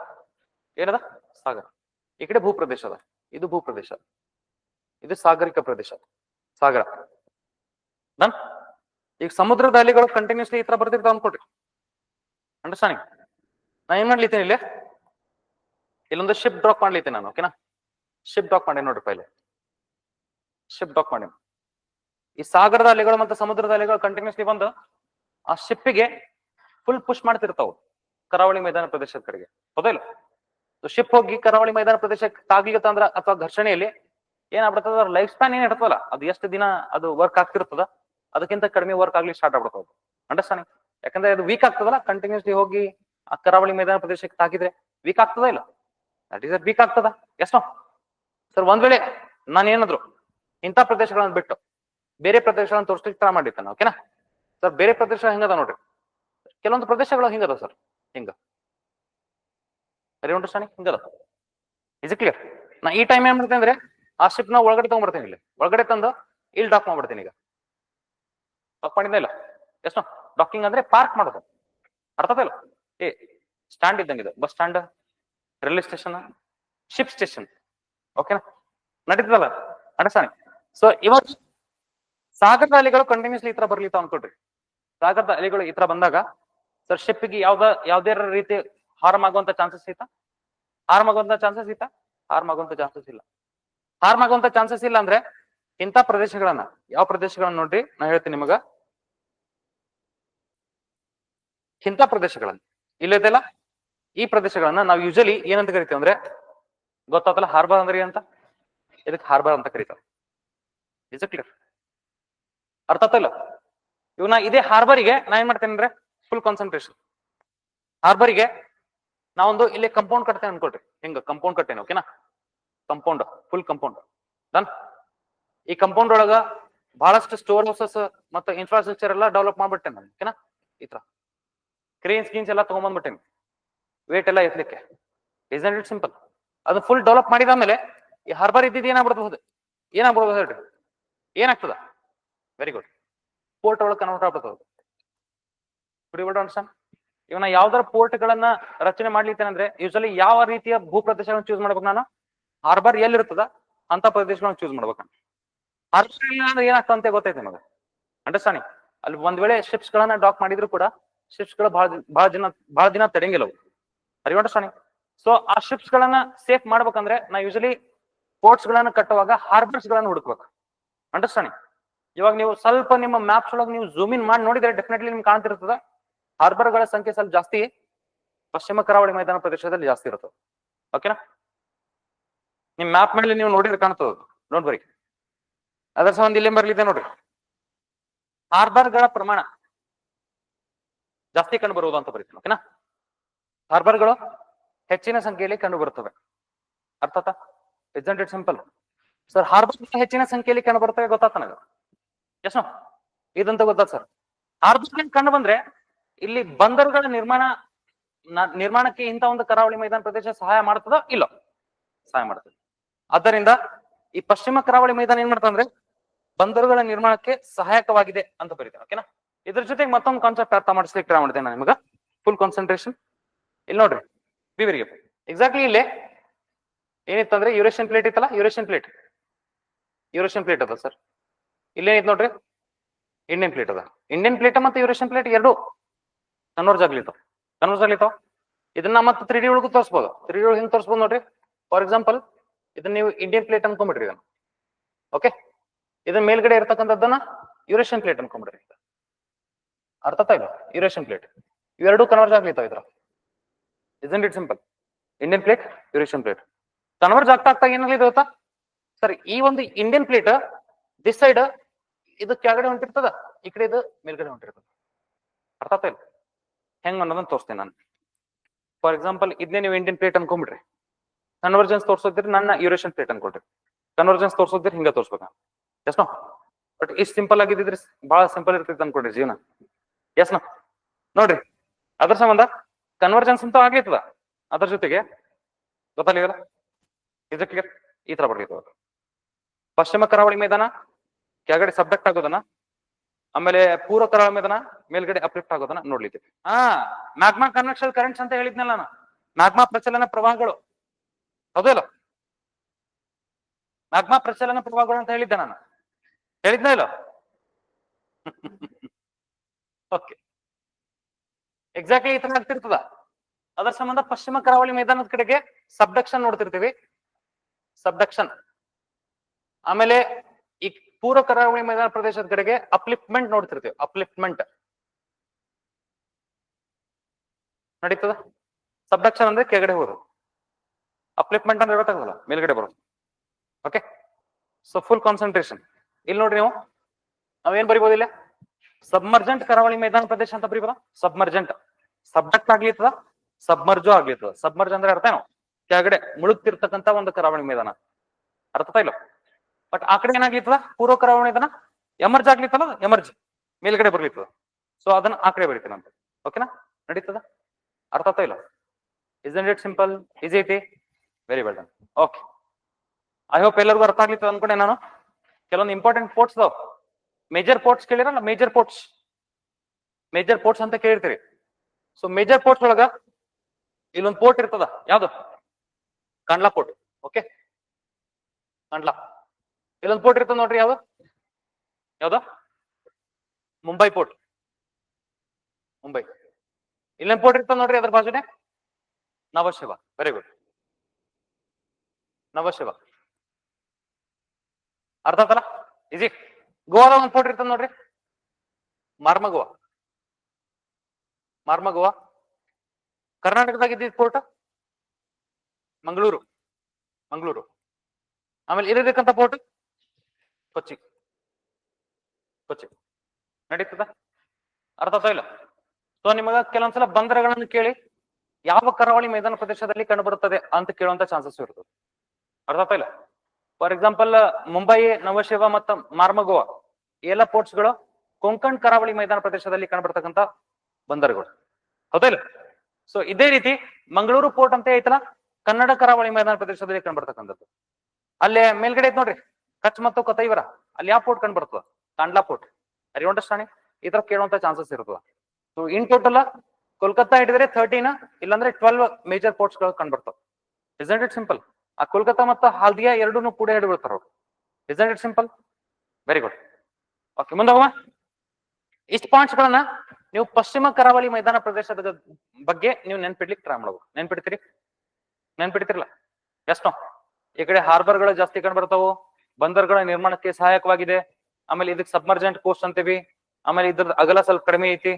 ಏನದ? ಸಾಗರ. ಈ ಕಡೆ ಭೂಪ್ರದೇಶ ಅದ. ಇದು ಭೂಪ್ರದೇಶ ಇದು ಸಾಗರಿಕ ಪ್ರದೇಶ. ಸಾಗರ. ಡನ್ ಈಗ ಸಮುದ್ರದ ಅಲೆಗಳು ಕಂಟಿನ್ಯೂಸ್ಲಿ ಈ ತರ ಬರ್ತಿರ್ತಾವ ಅನ್ಕೊಟ್ರಿ ಅಂಡರ್ಸ್ಟ್ಯಾಂಡಿಂಗ್ ನಾ ಏನ್ ಮಾಡ್ಲಿತೀನಿ ಇಲ್ಲಿ? ಇಲ್ಲೊಂದು ಶಿಪ್ ಡ್ರಾಪ್ ಮಾಡ್ಲಿತೀನಿ ನಾನು ಓಕೆನಾ ಶಿಪ್ ಡ್ರಾಪ್ ಮಾಡಿ ನೋಡ್ರಿ ಪೈಲೆ. ಶಿಪ್ ಡಾಕ್ ಮಾಡಿ. ಈ ಸಾಗರದ ಅಲೆಗಳು ಮತ್ತು ಸಮುದ್ರದ ಅಲೆಗಳು ಕಂಟಿನ್ಯೂಸ್ಲಿ ಬಂದು ಆ ಶಿಪ್ಪಿಗೆ ಫುಲ್ ಪುಷ್ ಮಾಡ್ತಿರ್ತಾವ ಕರಾವಳಿ ಮೈದಾನ ಪ್ರದೇಶದ ಕಡೆಗೆ. ಹೌದಿಲ್ಲ ಶಿಪ್ ಹೋಗಿ ಕರಾವಳಿ ಮೈದಾನ ಪ್ರದೇಶಕ್ಕೆ ತಾಗ್ಲಿಕತ್ತ ಅಂದ್ರ ಅಥವಾ ಘರ್ಷಣೆಯಲ್ಲಿ ಏನಾಗ್ಬಿಡ್ತದ? ಅದ್ರ ಲೈಫ್ ಸ್ಪ್ಯಾನ್ ಏನ್ ಇರ್ತದಲ್ಲ, ಅದು ಎಷ್ಟು ದಿನ ಅದು ವರ್ಕ್ ಆಗ್ತಿರ್ತದ? ಅದಕ್ಕಿಂತ ಕಡಿಮೆ ವರ್ಕ್ ಆಗ್ಲಿ ಸ್ಟಾರ್ಟ್ ಆಗ್ಬಿಡ್ತದ ಅಂಡರ್ಸ್ಟ್ಯಾಂಡಿಂಗ್ ಯಾಕಂದ್ರೆ ಅದು ವೀಕ್ ಆಗ್ತದಲ್ಲ ಕಂಟಿನ್ಯೂಸ್ಲಿ ಹೋಗಿ ಆ ಕರಾವಳಿ ಮೈದಾನ ಪ್ರದೇಶಕ್ಕೆ ತಾಕಿದ್ರೆ ವೀಕ್ ಆಗ್ತದ ಇಲ್ಲ? ದಟ್ ಈಸ್ ವೀಕ್ ಆಗ್ತದ? ಎಷ್ಟೋ ಸರ್ ಒಂದ್ ವೇಳೆ ನಾನು ಏನಾದ್ರು ಇಂಥ ಪ್ರದೇಶಗಳನ್ನ ಬಿಟ್ಟು ಬೇರೆ ಪ್ರದೇಶಗಳನ್ನ ತೋರಿಸ್ಲಿಕ್ಕೆ ತರ ಮಾಡಿರ್ತಾನೆ ಓಕೆನಾ ಸರ್, ಬೇರೆ ಪ್ರದೇಶ ಹೆಂಗದ ನೋಡ್ರಿ? ಕೆಲವೊಂದು ಪ್ರದೇಶಗಳು ಹಿಂಗದ ಸರ್? ಹಿಂಗ. ಅರಿ ಅಂಡರ್ಸ್ಟ್ಯಾಂಡಿಂಗ್ ಹಿಂಗದ? ಇಸ್ ಕ್ಲಿಯರ್ ನಾ ಈ ಟೈಮ್ ಏನ್ ಮಾಡ್ತೇನೆ ಅಂದ್ರೆ ಆ ಶಿಪ್ನ ಒಳಗಡೆ ತಗೊಂಡ್ಬರ್ತೀನಿ ಇಲ್ಲಿ. ಒಳಗಡೆ ತಂದು ಇಲ್ಲಿ ಡಾಕ್ ಮಾಡ್ಬಿಡ್ತೀನಿ ಈಗ. ಡಾಕ್ ಮಾಡಿದ್ದೆ ಇಲ್ಲ? ಎಷ್ಟು ಡಾಕಿಂಗ್ ಅಂದ್ರೆ ಪಾರ್ಕ್ ಮಾಡೋದು. ಅರ್ಥ ಇಲ್ಲ? ಏ ಸ್ಟ್ಯಾಂಡ್ ಇದ್ದಂಗೆ ಇದು. Bus stand railway station ship station ಓಕೆನಾ ನಡೀತದಲ್ಲ? ಅಂಡರ್ಸ್ಟ್ಯಾಂಡಿಂಗ್ ಸೊ ಇವತ್ ಸಾಗರದ ಅಲೆಗಳು ಕಂಟಿನ್ಯೂಸ್ಲಿ ಈ ತರ ಬರ್ಲಿತ್ತು ಅನ್ಕೊಡ್ರಿ ಸಾಗರದ ಅಲೆಗಳು ಈ ತರ ಬಂದಾಗ ಸರ್ ಶಿಪ್ಗೆ ಯಾವ್ದ, ಯಾವ್ದೇ ರೀತಿ ಹಾರ್ಮ್ ಆಗುವಂತ ಚಾನ್ಸಸ್ ಐತಾ ಹಾರ್ಮ್ ಆಗುವಂತ ಚಾನ್ಸಸ್ ಐತಾ ಹಾರ್ಮ್ ಆಗುವಂತ ಚಾನ್ಸಸ್ ಇಲ್ಲ. ಹಾರ್ಮ್ ಆಗುವಂತ ಚಾನ್ಸಸ್ ಇಲ್ಲ ಅಂದ್ರೆ ಇಂತ ಪ್ರದೇಶಗಳನ್ನ, ಯಾವ ಪ್ರದೇಶಗಳನ್ನ ನೋಡ್ರಿ? ನಾ ಹೇಳ್ತೀನಿ ನಿಮಗ. ಇಂಥ ಪ್ರದೇಶಗಳನ್ನ ಇಲ್ಲದೆಲ್ಲ ಈ ಪ್ರದೇಶಗಳನ್ನ ನಾವು ಯೂಶಲಿ ಏನಂತ ಕರಿತೀವಿ ಅಂದ್ರೆ, ಗೊತ್ತಾತಲ್ಲ ಹಾರ್ಬರ್ ಅಂದ್ರೆ ಅಂತ ಇದಕ್ಕೆ ಹಾರ್ಬರ್ ಅಂತ ಕರೀತಾರೆ. ಇಸ್ ಕ್ಲಿಯರ್ ಅರ್ಥ ಇವ್ ನಾ ಇದೇ ಹಾರ್ಬರಿಗೆ ನಾ ಏನ್ ಮಾಡ್ತೇನೆ ಅಂದ್ರೆ ಫುಲ್ ಕಾನ್ಸಂಟ್ರೇಷನ್ ಹಾರ್ಬರಿಗೆ ನಾವೊಂದು ಇಲ್ಲಿ ಕಂಪೌಂಡ್ ಕಟ್ತೇನೆ ಅನ್ಕೊಳ್ರಿ. ಹಿಂಗ? ಕಂಪೌಂಡ್ ಕಟ್ಟೇನೆ ಓಕೆನಾ ಕಂಪೌಂಡ್ ಫುಲ್ ಕಂಪೌಂಡ್ ಡನ್ ಈ ಕಂಪೌಂಡ್ ಒಳಗ ಬಹಳಷ್ಟು ಸ್ಟೋರ್ ಹೌಸಸ್ ಮತ್ತು ಇನ್ಫ್ರಾಸ್ಟ್ರಕ್ಚರ್ ಎಲ್ಲ ಡೆವಲಪ್ ಮಾಡ್ಬಿಟ್ಟೆ ಓಕೆನಾ ಈ ತರ ಕ್ರೇನ್ಸ್ ಗೀನ್ಸ್ ಎಲ್ಲ ತಗೊಂಡ್ಬಂದ್ಬಿಟ್ಟೇನೆ ವೇಟ್ ಎಲ್ಲ ಎತ್ತಲಿಕ್ಕೆ ಇಟ್ ಸಿಂಪಲ್ ಅದು ಫುಲ್ ಡೆವಲಪ್ ಮಾಡಿದ ಮೇಲೆ ಈ ಹಾರ್ಬರ್ ಇದ್ದಿದ್ದು ಏನಾಗ್ಬಿಡ್ಬಹುದು ಏನಾಗ್ಬಿಡ್ಬೋದು ಹೇಳ್ರಿ? ಏನಾಗ್ತದ? ವೆರಿ ಗುಡ್ ಪೋರ್ಟ್ ಒಳಗೆ ಕನ್ವರ್ಟ್ ಆಗ್ಬಿಡ್ತದೆ. ಕುಡಿಬಿಡ ಅನ್ಸನ್ ಇವನ ಯಾವ್ದಾರ ಪೋರ್ಟ್ ಗಳನ್ನ ರಚನೆ ಮಾಡ್ಲಿತ್ತೇನೆ ಅಂದ್ರೆ ಯೂಶಲಿ ಯಾವ ರೀತಿಯ ಭೂ ಪ್ರದೇಶಗಳನ್ನ ಚೂಸ್ ಮಾಡ್ಬೇಕು ನಾನು? ಹಾರ್ಬರ್ ಎಲ್ಲಿರ್ತದ? ಅಂತ ಪ್ರದೇಶಗಳನ್ನ ಚೂಸ್ ಮಾಡ್ಬೇಕು ಹಾರ್ಬರ್ ಇಲ್ಲ ಅಂದ್ರೆ ಏನಾಗ್ತದೆ ಅಂತ ಗೊತ್ತೈತೆ ನಿಮಗೆ? ಅಂಡರ್ಸ್ಟ್ಯಾಂಡಿಂಗ್ ಅಲ್ಲಿ ಒಂದ್ ವೇಳೆ ಶಿಪ್ಸ್ ಗಳನ್ನ ಡಾಕ್ ಮಾಡಿದ್ರು ಕೂಡ ಶಿಪ್ಸ್ಗಳು ಬಹಳ ಬಹಳ ದಿನ ಬಹಳ ದಿನ ತಡೆಯಂಗಿಲ್ಲ ಅರಿ ಅಂಡರ್ಸ್ಟ್ಯಾಂಡಿಂಗ್ ಸೊ ಆ ಶಿಪ್ಸ್ ಗಳನ್ನ ಸೇಫ್ ಮಾಡ್ಬೇಕಂದ್ರೆ, ನಾ ಯೂಶಲಿ ಪೋರ್ಟ್ಸ್ ಗಳನ್ನ ಕಟ್ಟುವಾಗ ಹಾರ್ಬರ್ಸ್ ಗಳನ್ನ ಹುಡುಕ್ಬೇಕು. ಅಂಡರ್ಸ್ಟ್ಯಾಂಡಿಂಗ್ ಇವಾಗ ನೀವು ಸ್ವಲ್ಪ ನಿಮ್ಮ ಮ್ಯಾಪ್ಸ್ ಒಳಗೆ ನೀವು ಝೂಮ್ ಇನ್ ಮಾಡಿ ನೋಡಿದ್ರೆ ಡೆಫಿನೆಟ್ಲಿ ನಿಮ್ಗೆ ಕಾಣ್ತಿರ್ತದ. ಹಾರ್ಬರ್ಗಳ ಸಂಖ್ಯೆ ಸ್ವಲ್ಪ ಜಾಸ್ತಿ, ಪಶ್ಚಿಮ ಕರಾವಳಿ ಮೈದಾನ ಪ್ರದೇಶದಲ್ಲಿ ಜಾಸ್ತಿ ಇರುತ್ತೆ ಓಕೆನಾ ನಿಮ್ ಮ್ಯಾಪ್ ಮೇಲೆ ನೀವು ನೋಡಿದ್ರೆ ಕಾಣ್ತದ ನೋಡ್ ಬರಿ ಅದರ ಸಂಬಂಧ ಇಲ್ಲಿ ಬರ್ಲಿದೆ ನೋಡ್ರಿ. ಹಾರ್ಬರ್ಗಳ ಪ್ರಮಾಣ ಜಾಸ್ತಿ ಕಂಡು ಬರುವುದು ಅಂತ ಬರೀತೀನಿ ಓಕೆನಾ ಹಾರ್ಬರ್ಗಳು ಹೆಚ್ಚಿನ ಸಂಖ್ಯೆಯಲ್ಲಿ ಕಂಡು ಬರುತ್ತವೆ. ಅರ್ಥಾತ? ಇಟ್ ಸಿಂಪಲ್ ಸರ್ ಹಾರ್ಬಸ್ ಹೆಚ್ಚಿನ ಸಂಖ್ಯೆಯಲ್ಲಿ ಕಂಡು ಬರ್ತವೆ ಗೊತ್ತಾತ ನನಗ? ಇದಂತ ಗೊತ್ತಾ ಸರ್. ಹಾರ್ಬಸ್ಟ್ ಕಂಡು ಬಂದ್ರೆ ಇಲ್ಲಿ ಬಂದರುಗಳ ನಿರ್ಮಾಣ ನಿರ್ಮಾಣಕ್ಕೆ ಇಂತ ಒಂದು ಕರಾವಳಿ ಮೈದಾನ ಪ್ರದೇಶ ಸಹಾಯ ಮಾಡ್ತದ ಇಲ್ಲ? ಸಹಾಯ ಮಾಡ್ತದೆ. ಆದ್ದರಿಂದ ಈ ಪಶ್ಚಿಮ ಕರಾವಳಿ ಮೈದಾನ ಏನ್ ಮಾಡ್ತಂದ್ರೆ ಬಂದರುಗಳ ನಿರ್ಮಾಣಕ್ಕೆ ಸಹಾಯಕವಾಗಿದೆ ಅಂತ ಬರೀತಾರೆ ಓಕೆನಾ ಇದ್ರ ಜೊತೆಗೆ ಮತ್ತೊಂದು ಕಾನ್ಸೆಪ್ಟ್ ಅರ್ಥ ಮಾಡಿಸ್ಲಿಕ್ಕೆ ಟ್ರೈ ಮಾಡಿದೆ ನಾನು ನಿಮಗ. ಫುಲ್ ಕಾನ್ಸಂಟ್ರೇಷನ್ ಇಲ್ಲಿ ನೋಡ್ರಿ, ವಿವರಿಗೆ ಎಕ್ಸಾಕ್ಟ್ಲಿ ಇಲ್ಲೇ ಏನಿತ್ತಂದ್ರೆ ಯುರೇಷಿಯನ್ ಪ್ಲೇಟ್ ಇತ್ತಲ್ಲ? ಯುರೇಷನ್ ಪ್ಲೇಟ್ ಯುರೇಷಿಯನ್ ಪ್ಲೇಟ್ ಅದ ಸರ್ ಇಲ್ಲೇನಿತ್ತು ನೋಡ್ರಿ? ಇಂಡಿಯನ್ ಪ್ಲೇಟ್ ಅದ. ಇಂಡಿಯನ್ ಪ್ಲೇಟ್ ಮತ್ತೆ ಯುರೇಷಿಯನ್ ಪ್ಲೇಟ್ ಎರಡು ಕನ್ವರ್ಜ್ ಆಗ್ಲಿತಾವ ಕನ್ವರ್ಜ್ ಆಗ್ಲಿತಾವ ಇದನ್ನ ಮತ್ತೆ ತ್ರೀ ಡಿ ಒಳಗೂ ತೋರಿಸ್ಬೋದು. ತ್ರೀ ಡಿ ಒಳಗೆ ಹಿಂಗೆ ತೋರಿಸ್ಬೋದು ನೋಡ್ರಿ? ಫಾರ್ ಎಕ್ಸಾಂಪಲ್ ಇದನ್ನ ನೀವು ಇಂಡಿಯನ್ ಪ್ಲೇಟ್ ಅನ್ಕೊಂಡ್ಬಿಡ್ರಿ ಇದನ್ನ. ಓಕೆ ಇದನ್ನ ಮೇಲ್ಗಡೆ ಇರ್ತಕ್ಕಂಥದ್ದನ್ನ ಯುರೇಷಿಯನ್ ಪ್ಲೇಟ್ ಅನ್ಕೊಂಡ್ಬಿಡ್ರಿ ಅರ್ಥ ಇಲ್ಲ ಯುರೇಷಿಯನ್ ಪ್ಲೇಟ್ ಇವೆರಡು ಕನ್ವರ್ಜ್ ಆಗ್ಲಿತಾವ ಇದ್ರ ಇದನ್ it simple Indian plate Eurasian plate converge ಆಗ್ತಾ ಆಗ್ತಾ ಏನಾಗ್ಲಿದೆ ಗೊತ್ತಾ? ಸರ್, ಈ ಒಂದು ಇಂಡಿಯನ್ ಪ್ಲೇಟ್ ದಿಸ್ ಸೈಡ್ ಇದು ಕೆಳಗಡೆ ಹೊಂಟಿರ್ತದ, ಈ ಕಡೆ ಇದು ಮೇಲ್ಗಡೆ ಹೊಂಟಿರ್ತದ. ಅರ್ಥ ಆಗ್ತಾ ಇಲ್ಲ? ಹೆಂಗ್ ಅನ್ನೋದನ್ನ ತೋರಿಸ್ತೇನೆ ನಾನು. ಫಾರ್ ಎಕ್ಸಾಂಪಲ್ ಇದನ್ನೇ ನೀವು ಇಂಡಿಯನ್ ಪ್ಲೇಟ್ ಅನ್ಕೊಂಡ್ಬಿಡ್ರಿ ಕನ್ವರ್ಜೆನ್ಸ್ ತೋರ್ಸೋದ್ರಿ ನನ್ನ ಯುರೇಷನ್ ಪ್ಲೇಟ್ ಅನ್ಕೊಳ್ರಿ. ಕನ್ವರ್ಜೆನ್ಸ್ ತೋರ್ಸೋದ್ರಿ ಹಿಂಗ ತೋರ್ಸ್ಬೇಕ. ಎಸ್ ನೋ ಬಟ್ ಇಷ್ಟು ಸಿಂಪಲ್ ಆಗಿದ್ರೆ ಬಹಳ ಸಿಂಪಲ್ ಇರ್ತೈತೆ ಅನ್ಕೊಡ್ರಿ ಜೀವನ. ಎಸ್ ನೋ ನೋಡ್ರಿ, ಅದ್ರ ಸಂಬಂಧ ಕನ್ವರ್ಜೆನ್ಸ್ ಅಂತ ಆಗ್ಲಿತ್ತದ ಅದ್ರ ಜೊತೆಗೆ ಗೊತ್ತಾಗ್ಲಿಲ್ಲ ಇದಕ್ಕೆ ಈ ತರ ಬರ್ಲಿತ್ತದ ಪಶ್ಚಿಮ ಕರಾವಳಿ ಮೈದಾನ, ಕೆಳಗಡೆ ಸಬ್ಜೆಕ್ಟ್ ಆಗೋದನ್ನ, ಆಮೇಲೆ ಪೂರ್ವ ಕರಾವಳಿ ಮೈದಾನ, ಮೇಲ್ಗಡೆ ಅಪ್ಲಿಫ್ಟ್ ಆಗೋದನ್ನ ನೋಡ್ಲಿಕ್ಕೆ. ಹಾ ಮ್ಯಾಗ್ಮಾ ಕನ್ವೆಕ್ಷನ್ ಕರೆಂಟ್ಸ್ ಅಂತ ಹೇಳಿದ್ನಲ್ಲ ನಾನು. ಮ್ಯಾಗ್ಮಾ ಪ್ರಚಲನ ಪ್ರವಾಹಗಳು. ಹೌದಲ್ಲ ಮ್ಯಾಗ್ಮಾ ಪ್ರಚಲನ ಪ್ರವಾಹಗಳು ಅಂತ ಹೇಳಿದ್ದೆ ನಾನು. ಹೇಳಿದ್ನ ಇಲ್ಲ? ಓಕೆ ಎಕ್ಸಾಕ್ಟ್ಲಿ ಈ ತರ ಆಗ್ತಿರ್ತದ. ಅದರ ಸಂಬಂಧ ಪಶ್ಚಿಮ ಕರಾವಳಿ ಮೈದಾನದ ಕಡೆಗೆ ಸಬ್ಡಕ್ಷನ್ ನೋಡ್ತಿರ್ತೀವಿ. ಸಬ್ಡಕ್ಷನ್ ಆಮೇಲೆ ಈ ಪೂರ್ವ ಕರಾವಳಿ ಮೈದಾನ ಪ್ರದೇಶದ ಕಡೆಗೆ ಅಪ್ಲಿಪ್ಮೆಂಟ್ ನೋಡ್ತಿರ್ತೀವಿ ಅಪ್ಲಿಪ್ಮೆಂಟ್ ನಡೀತದ? ಸಬ್ಡಕ್ಷನ್ ಅಂದ್ರೆ ಕೆಳಗಡೆ ಹೋಗೋದು. ಅಪ್ಲಿಪ್ಮೆಂಟ್ ಅಂದ್ರೆ ಗೊತ್ತಾಗಲ್ಲ, ಮೇಲ್ಗಡೆ ಬರೋದು. ಓಕೆ ಸೊ ಫುಲ್ ಕಾನ್ಸಂಟ್ರೇಷನ್ ಇಲ್ಲಿ ನೋಡ್ರಿ ನೀವು, ನಾವೇನ್ ಬರಿಬೋದಿಲ್ಲ ಸಬ್ಮರ್ಜೆಂಟ್ ಕರಾವಳಿ ಮೈದಾನ ಪ್ರದೇಶ ಅಂತ ಬರೀಬೋದ? ಸಬ್ಮರ್ಜೆಂಟ್ ಸಬ್ಡಕ್ಟ್ ಆಗ್ಲಿತ್ತದ ಸಬ್ಮರ್ಜು ಆಗ್ಲಿತ್ತದ ಸಬ್ಮರ್ಜ್ ಅಂದ್ರೆ ಅರ್ಥ ಏನು? ಕೆಳಗಡೆ ಮುಳುಗ್ತಿರ್ತಕ್ಕಂತ ಒಂದು ಕರಾವಳಿ ಮೈದಾನ. ಅರ್ಥ ಇಲ್ಲ? ಬಟ್ ಆ ಕಡೆ ಏನಾಗ್ಲಿತ್ತದ? ಪೂರ್ವ ಕರಾವಳಿ ಇದನ್ನ ಎಮರ್ಜ್ ಆಗ್ಲಿತ್ತಲ್ಲ ಎಮರ್ಜ್ ಮೇಲ್ಗಡೆ ಬರ್ಲಿತ್ತದ. ಸೊ ಅದನ್ನ ಆ ಕಡೆ ಬರೀತೀನಂತ ಓಕೆನಾ ನಡೀತದ? ಅರ್ಥ ಆಗ್ತಾ ಇಲ್ಲ? Is it simple is it very well done okay I hope ಎಲ್ಲರಿಗೂ ಅರ್ಥ ಆಗ್ಲಿತ್ತು ಅನ್ಕೊಂಡೆ ನಾನು. ಕೆಲವೊಂದು ಇಂಪಾರ್ಟೆಂಟ್ ಪೋರ್ಟ್ಸ್ ಅದಾವ ಮೇಜರ್ ಪೋರ್ಟ್ಸ್ ಕೇಳಿರಲ್ಲ? ಮೇಜರ್ ಪೋರ್ಟ್ಸ್ ಮೇಜರ್ ಪೋರ್ಟ್ಸ್ ಅಂತ ಕೇಳಿರ್ತೀರಿ. ಸೊ ಮೇಜರ್ ಪೋರ್ಟ್ಸ್ ಒಳಗ ಇಲ್ಲೊಂದು ಪೋರ್ಟ್ ಇರ್ತದ? ಯಾವ್ದು? ಕಂಡ್ಲಾ ಪೋರ್ಟ್ ಓಕೆ ಕಂಡ್ಲಾ ಇಲ್ಲೊಂದು ಪೋರ್ಟ್ ಇರ್ತದ ನೋಡ್ರಿ ಯಾವ್ದು? ಯಾವ್ದು? ಮುಂಬೈ ಪೋರ್ಟ್ ಮುಂಬೈ. ಇಲ್ಲೊಂದು ಪೋರ್ಟ್ ಇರ್ತದ ನೋಡ್ರಿ ಅದ್ರ ಬಾಜುನೆ ನವಶಿವ ವೆರಿ ಗುಡ್ ನವಶಿವ ಅರ್ಥ ಆತಲ್ಲ ಈಜಿ ಗೋವಾದ ಒಂದು ಪೋರ್ಟ್ ಇರ್ತದ ನೋಡ್ರಿ. ಮಾರ್ಮ ಗೋವಾ ಮಾರ್ಮ ಗೋವಾ ಕರ್ನಾಟಕದಾಗ ಇದ್ದಿದ್ ಪೋರ್ಟ್ ಮಂಗಳೂರು. ಮಂಗಳೂರು. ಆಮೇಲೆ ಇರಬೇಕಂತ ಫೋರ್ಟ್ ಕೊಚ್ಚಿ. ಕೊಚ್ಚಿ. ನಡೀತದ? ಅರ್ಥ ಇಲ್ಲ? ಸೊ ನಿಮಗ ಕೆಲವೊಂದ್ಸಲ ಬಂದರಗಳನ್ನು ಕೇಳಿ, ಯಾವ ಕರಾವಳಿ ಮೈದಾನ ಪ್ರದೇಶದಲ್ಲಿ ಕಂಡುಬರುತ್ತದೆ ಅಂತ ಕೇಳುವಂತ ಚಾನ್ಸಸ್ ಇರ್ತದೆ ಅರ್ಥ ಇಲ್ಲ? ಫಾರ್ ಎಕ್ಸಾಂಪಲ್ ಮುಂಬೈ, ನವಶಿವ ಮತ್ತು ಮಾರ್ಮಗೋವಾ ಎಲ್ಲ ಪೋರ್ಟ್ಸ್ಗಳು ಗಳು ಕೊಂಕಣ್ ಕರಾವಳಿ ಮೈದಾನ ಪ್ರದೇಶದಲ್ಲಿ ಕಂಡುಬರ್ತಕ್ಕಂತ ಬಂದರುಗಳು. ಹೌದಾ ಇಲ್ಲ? ಸೊ ಇದೇ ರೀತಿ ಮಂಗಳೂರು ಪೋರ್ಟ್ ಅಂತ ಐತಲ್ಲ? ಕನ್ನಡ ಕರಾವಳಿ ಮೈದಾನ ಪ್ರದೇಶದಲ್ಲಿ ಕಂಡುಬರ್ತಕ್ಕಂಥದ್ದು ಅಲ್ಲೇ ಮೇಲ್ಗಡೆ ಐತ್ ನೋಡ್ರಿ. ಕಚ್ ಮತ್ತು ಕೊತೈವರ ಅಲ್ಲಿ ಯಾವ ಪೋರ್ಟ್ ಕಂಡುಬರ್ತದ ಕಾಂಡ್ಲಾ ಪೋರ್ಟ್ ಅರಿ ಅಂಡರ್ಸ್ಟ್ಯಾಂಡಿಂಗ್ ಈ ತರ ಕೇಳುವಂತ ಚಾನ್ಸಸ್ ಇರ್ತದ. ಸೊ ಇನ್ ಟೋಟಲ್ ಕೋಲ್ಕತ್ತಾ ಹಿಡಿದ್ರೆ ಥರ್ಟೀನ್ ಇಲ್ಲಾಂದ್ರೆ ಟ್ವೆಲ್ವ್ ಮೇಜರ್ ಪೋರ್ಟ್ಸ್ಗಳು ಕಂಡುಬರ್ತವೆ ಇಸಂಟ್ ಇಟ್ ಸಿಂಪಲ್ ಆ ಕೋಲ್ಕತ್ತಾ ಮತ್ತು ಹಾಲ್ದಿಯಾ ಎರಡೂ ಕೂಡ ಹಿಡಿಬಿಡ್ತಾರ ಅವ್ರು. Isn't it simple very good okay ಮುಂದೆ ಹೋಗೋಣ. ಇಷ್ಟು ಪಾಯಿಂಟ್ಸ್ ಗಳನ್ನ ನೀವು ಪಶ್ಚಿಮ ಕರಾವಳಿ ಮೈದಾನ ಪ್ರದೇಶದ ಬಗ್ಗೆ ನೀವು ನೆನ್ಪಿಡ್ಲಿಕ್ಕೆ ಟ್ರೈ ಮಾಡ್ಬೇಕು ನೆನ್ಪಿಡ್ತೀರಿ? ನೆನ್ಪಿಡ್ತಿರಲ್ಲ? ಎಷ್ಟೋ ಈ ಕಡೆ ಹಾರ್ಬರ್ಗಳು ಜಾಸ್ತಿ ಕಂಡು ಬರ್ತಾವು. ಬಂದರ್ಗಳ ನಿರ್ಮಾಣಕ್ಕೆ ಸಹಾಯಕವಾಗಿದೆ. ಆಮೇಲೆ ಇದಕ್ಕೆ ಸಬ್ಮರ್ಜೆಂಟ್ ಕೋಸ್ಟ್ ಅಂತೀವಿ. ಆಮೇಲೆ ಇದ್ರ ಅಗಲ ಸ್ವಲ್ಪ ಕಡಿಮೆ ಐತಿ.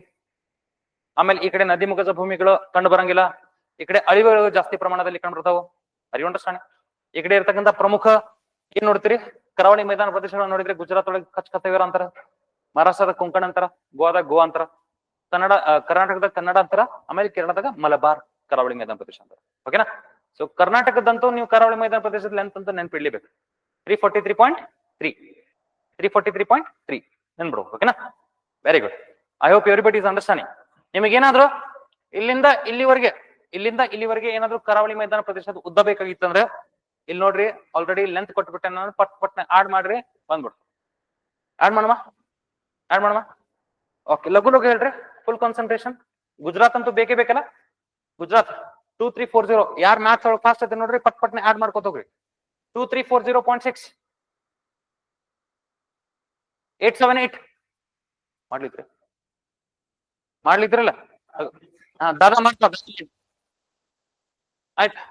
ಆಮೇಲೆ ಈ ಕಡೆ ನದಿ ಮುಖಜ ಭೂಮಿಗಳು ಕಂಡು ಬರಂಗಿಲ್ಲ. ಈ ಕಡೆ ಜಾಸ್ತಿ ಪ್ರಮಾಣದಲ್ಲಿ ಕಂಡು ಬರ್ತಾವು. ಅರಿ ಈ ಕಡೆ ಇರ್ತಕ್ಕಂಥ ಪ್ರಮುಖ ಏನ್ ನೋಡ್ತೀರಿ? ಕರಾವಳಿ ಮೈದಾನ ಪ್ರದೇಶಗಳನ್ನ ನೋಡಿದ್ರೆ ಗುಜರಾತ್ ಒಳಗೆ ಕಚ್ ಕತ್ತವೀರ ಅಂತಾರ. ಮಹಾರಾಷ್ಟ್ರದ ಕೊಂಕಣ ಅಂತಾರ ಗೋವಾದಾಗ ಗೋವಾ ಅಂತಾರ. ಕನ್ನಡ ಕರ್ನಾಟಕದ ಕನ್ನಡ ಅಂತಾರ. ಆಮೇಲೆ ಕೇರಳದಾಗ ಮಲಬಾರ್ ಕರಾವಳಿ ಮೈದಾನ ಪ್ರದೇಶ ಅಂತಾರ. ಓಕೆನಾ ಸೊ ಕರ್ನಾಟಕದಂತೂ ನೀವು ಕರಾವಳಿ ಮೈದಾನ ಪ್ರದೇಶದ ಎಂತ ಅಂತ ನೆನ್ಪಿಡ್ಲೇಬೇಕು. Three forty three point three three forty three point three ನೆನ್ಬಿಡು ಓಕೆನಾ very good I hope everybody is understanding ನಿಮಗೇನಾದ್ರೂ ಇಲ್ಲಿಂದ ಇಲ್ಲಿವರೆಗೆ ಇಲ್ಲಿಂದ ಇಲ್ಲಿವರೆಗೆ ಏನಾದ್ರೂ ಕರಾವಳಿ ಮೈದಾನ ಪ್ರದೇಶದ ಉದ್ದ ಬೇಕಾಗಿತ್ತಂದ್ರೆ ಇಲ್ಲಿ ನೋಡ್ರಿ ಆಲ್ರೆಡಿ ಲೆಂತ್ ಕೊಟ್ಬಿಟ್ಟೆ ನಾನು, ಪಟ್ ಪಟ್ ಆಡ್ ಮಾಡ್ರಿ, ಬಂದ್ಬಿಡು. ಆಡ್ ಮಾಡಮ್ಮ? ಆಡ್ ಮಾಡಮ್ಮ? ಓಕೆ ಲಘು ಲಘು ಹೇಳ್ರಿ ಫುಲ್ ಕಾನ್ಸಂಟ್ರೇಷನ್ ಗುಜರಾತ್ ಅಂತೂ ಬೇಕೇ ಬೇಕಲ್ಲ? Gujarat two three four zero ಯಾರು ಮ್ಯಾಥ್ಸ್ ಒಳಗೆ ಫಾಸ್ಟ್ ಐತೆ ನೋಡ್ರಿ, ಪಟ್ ಪಟ್ನೆ ಆಡ್ ಮಾಡ್ಕೋತ ಹೋಗ್ರಿ. Two three four zero point six eight seven eight ಮಾಡ್ಲಿದ್ರಿ. ಮಾಡ್ಲಿದ್ರಲ್ಲ? ಹಾ, ದಾದಾ ಮಾಡ್ತಾ ಆಯ್ತು.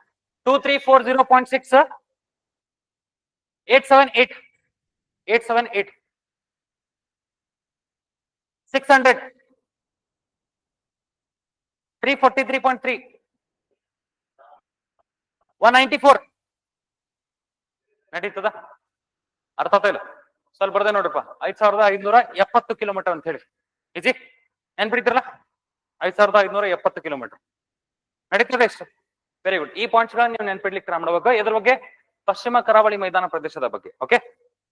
Two three four zero point six eight seven eight eight seven eight six hundred three forty three point three one ninety four ನಡೀತದ? ಅರ್ಥ ಆಗ್ತಾ ಇಲ್ಲ. ಸ್ವಲ್ಪ ಬರ್ದೆ ನೋಡ್ರಪ್ಪ. ಐದ್ ಸಾವಿರದ ಐದ್ನೂರ ಎಪ್ಪತ್ತು ಕಿಲೋಮೀಟರ್ ಅಂತ ಹೇಳಿ. ಈಜಿ? ನೆನ್ಪಿಡಿತಿರಲ್ಲ? ಐದ್ ಸಾವಿರದ ಐದ್ನೂರ ಎಪ್ಪತ್ತು ಕಿಲೋಮೀಟರ್. ನಡೀತದೆ ಎಷ್ಟು ವೆರಿ ಗುಡ್ ಈ ಪಾಯಿಂಟ್ಸ್ ಗಳನ್ನ ನೀವು ನೆನ್ಪಿಡ್ಲಿಕ್ಕೆ ಮಾಡಬೇಕು. ಇದ್ರ ಬಗ್ಗೆ ಪಶ್ಚಿಮ ಕರಾವಳಿ ಮೈದಾನ ಪ್ರದೇಶದ ಬಗ್ಗೆ ಓಕೆ